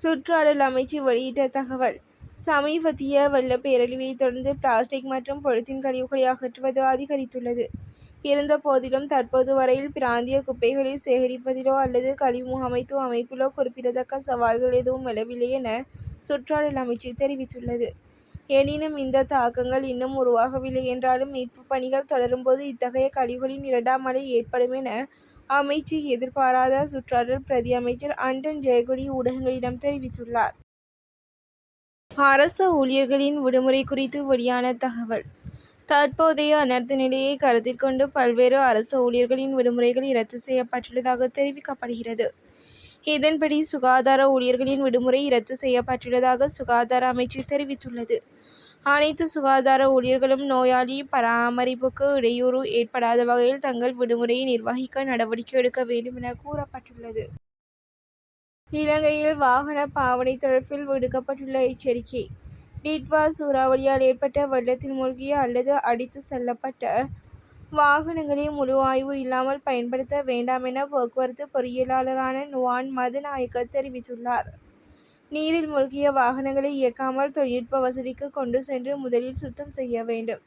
சுற்றாடல் அமைச்சு வெளியிட்ட தகவல் சமீபத்திய வெள்ள பேரழிவை தொடர்ந்து பிளாஸ்டிக் மற்றும் பொலித்தீன் கழிவுகளை அகற்றுவது அதிகரித்துள்ளது. இருந்த போதிலும் தற்போது வரையில் பிராந்திய குப்பைகளை சேகரிப்பதிலோ அல்லது கழிவு முகாமைத்துவ அமைப்பிலோ குறிப்பிடத்தக்க சவால்கள் எதுவும் எழவில்லை என சுற்றாடல் அமைச்சு தெரிவித்துள்ளது. எனினும் இந்த தாக்கங்கள் இன்னும் உருவாகவில்லை என்றாலும் மீட்பு பணிகள் தொடரும்போது இத்தகைய கழிவுகளின் இரண்டாம் அலை ஏற்படும் என அமைச்சு எதிர்பாராத சுற்றாடல் பிரதி அமைச்சர் அண்டன் ஜெயகுடி ஊடகங்களிடம் தெரிவித்துள்ளார். அரச ஊழியர்களின் விடுமுறை குறித்து வெளியான தகவல் தற்போதைய அனர்த்த நிலையை கருத்தில் கொண்டு பல்வேறு அரச ஊழியர்களின் விடுமுறைகள் ரத்து செய்யப்பட்டுள்ளதாக தெரிவிக்கப்படுகிறது. இதன்படி சுகாதார ஊழியர்களின் விடுமுறை ரத்து செய்யப்பட்டுள்ளதாக சுகாதார அமைச்சு தெரிவித்துள்ளது. அனைத்து சுகாதார ஊழியர்களும் நோயாளி பராமரிப்புக்கு இடையூறு ஏற்படாத வகையில் தங்கள் விடுமுறையை நிர்வகிக்க நடவடிக்கை எடுக்க வேண்டும் என கூறப்பட்டுள்ளது. இலங்கையில் வாகன பாவனை தொடர்பில் விடுக்கப்பட்டுள்ள எச்சரிக்கை டிட்வா சூறாவளியால் ஏற்பட்ட வெள்ளத்தில் மூழ்கிய அல்லது அடித்து செல்லப்பட்ட வாகனங்களை முழு ஆய்வு இல்லாமல் பயன்படுத்த வேண்டாம் என போக்குவரத்து பொறியியலாளரான நுவான் மதநாயக்க தெரிவித்துள்ளார். நீரில் மூழ்கிய வாகனங்களை இயக்காமல் தொழில்நுட்ப வசதிக்கு கொண்டு சென்று முதலில் சுத்தம் செய்ய வேண்டும்.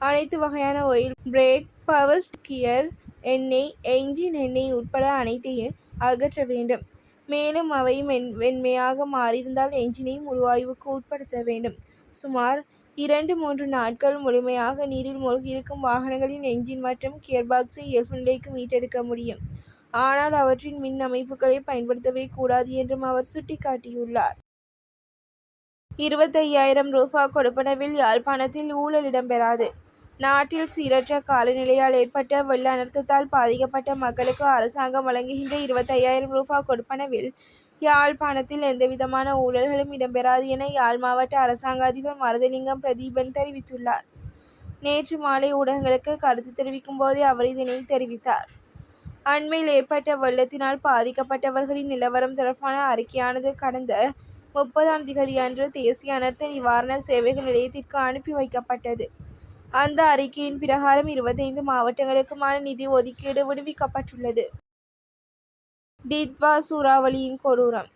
அனைத்து வகையான ஒயில் பிரேக் பவர் கியர் எண்ணெய் என்ஜின் எண்ணெய் உட்பட அனைத்தையும் அகற்ற வேண்டும். மேலும் அவை மென் வெண்மையாக மாறியிருந்தால் என்ஜினை முழுவாய்வுக்கு உட்படுத்த வேண்டும். சுமார் இரண்டு மூன்று நாட்கள் முழுமையாக நீரில் மூழ்கியிருக்கும் வாகனங்களின் என்ஜின் மற்றும் கியர்பாக்ஸை இயல்பு நிலைக்கு மீட்டெடுக்க முடியும். ஆனால் அவற்றின் மின் அமைப்புகளை பயன்படுத்தவே கூடாது என்றும் அவர் சுட்டிக்காட்டியுள்ளார். இருபத்தையாயிரம் ரூபா கொடுப்பனவில் யாழ்ப்பாணத்தில் ஊழல் இடம்பெறாது நாட்டில் சீரற்ற காலநிலையால் ஏற்பட்ட வெள்ள அனர்த்தத்தால் பாதிக்கப்பட்ட மக்களுக்கு அரசாங்கம் வழங்குகின்ற இருபத்தையாயிரம் ரூபா கொடுப்பனவில் யாழ்ப்பாணத்தில் எந்தவிதமான ஊழல்களும் இடம்பெறாது என யாழ் மாவட்ட அரசாங்க அதிபர் மருதலிங்கம் பிரதீபன் தெரிவித்துள்ளார். நேற்று மாலை ஊடகங்களுக்கு கருத்து தெரிவிக்கும் போதே அவர் இதனை தெரிவித்தார். அண்மையில் ஏற்பட்ட வெள்ளத்தினால் பாதிக்கப்பட்டவர்களின் நிலவரம் தொடர்பான அறிக்கையானது கடந்த முப்பதாம் திகதியன்று தேசிய அனர்த்த நிவாரண சேவைகள் நிலையத்திற்கு அனுப்பி வைக்கப்பட்டது. அந்த அறிக்கையின் பிரகாரம் இருபத்தைந்து மாவட்டங்களுக்குமான நிதி ஒதுக்கீடு விடுவிக்கப்பட்டுள்ளது. டித்வா சூறாவளியின் கொடூரம்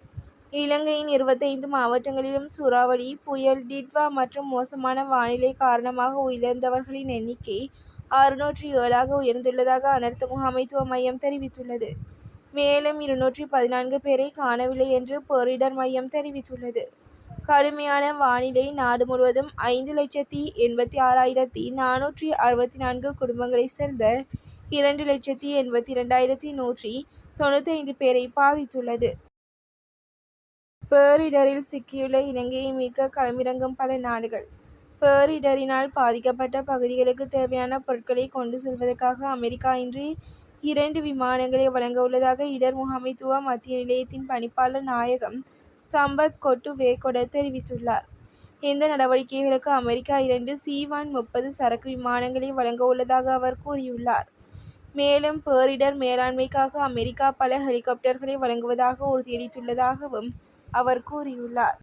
இலங்கையின் இருபத்தைந்து மாவட்டங்களிலும் சூறாவளி புயல் டிட்வா மற்றும் மோசமான வானிலை காரணமாக உயிரிழந்தவர்களின் எண்ணிக்கை அறுநூற்றி ஏழாக உயர்ந்துள்ளதாக அனர்த்த முகாமைத்துவ மையம் தெரிவித்துள்ளது. மேலும் இருநூற்றி பதினான்கு பேரை காணவில்லை என்று பேரிடர் மையம் தெரிவித்துள்ளது. கடுமையான வானிலை நாடு முழுவதும் ஐந்து லட்சத்தி எண்பத்தி ஆறாயிரத்தி நானூற்றி அறுபத்தி நான்கு குடும்பங்களைச் சேர்ந்த இரண்டு லட்சத்தி எண்பத்தி ரெண்டாயிரத்தி நூற்றி தொண்ணூத்தைந்து பேரை பாதித்துள்ளது. பேரிடரில் சிக்கியுள்ள இலங்கையை மீட்க களமிறங்கும் பல நாடுகள் பேரிடரினால் பாதிக்கப்பட்ட பகுதிகளுக்கு தேவையான பொருட்களை கொண்டு செல்வதற்காக அமெரிக்கா இன்று இரண்டு விமானங்களை வழங்கவுள்ளதாக இடர் முகாமைத்துவ மத்திய நிலையத்தின் பணிப்பாளர் நாயகம் சம்பத் கொட்டு வேகொட தெரிவித்துள்ளார். இந்த நடவடிக்கைகளுக்கு அமெரிக்கா இரண்டு சி-ஒன் முப்பது சரக்கு விமானங்களை வழங்கவுள்ளதாக அவர் கூறியுள்ளார். மேலும் பேரிடர் மேலாண்மைக்காக அமெரிக்கா பல ஹெலிகாப்டர்களை வழங்குவதாக உறுதியளித்துள்ளதாகவும் அவர் கூறியுள்ளார்.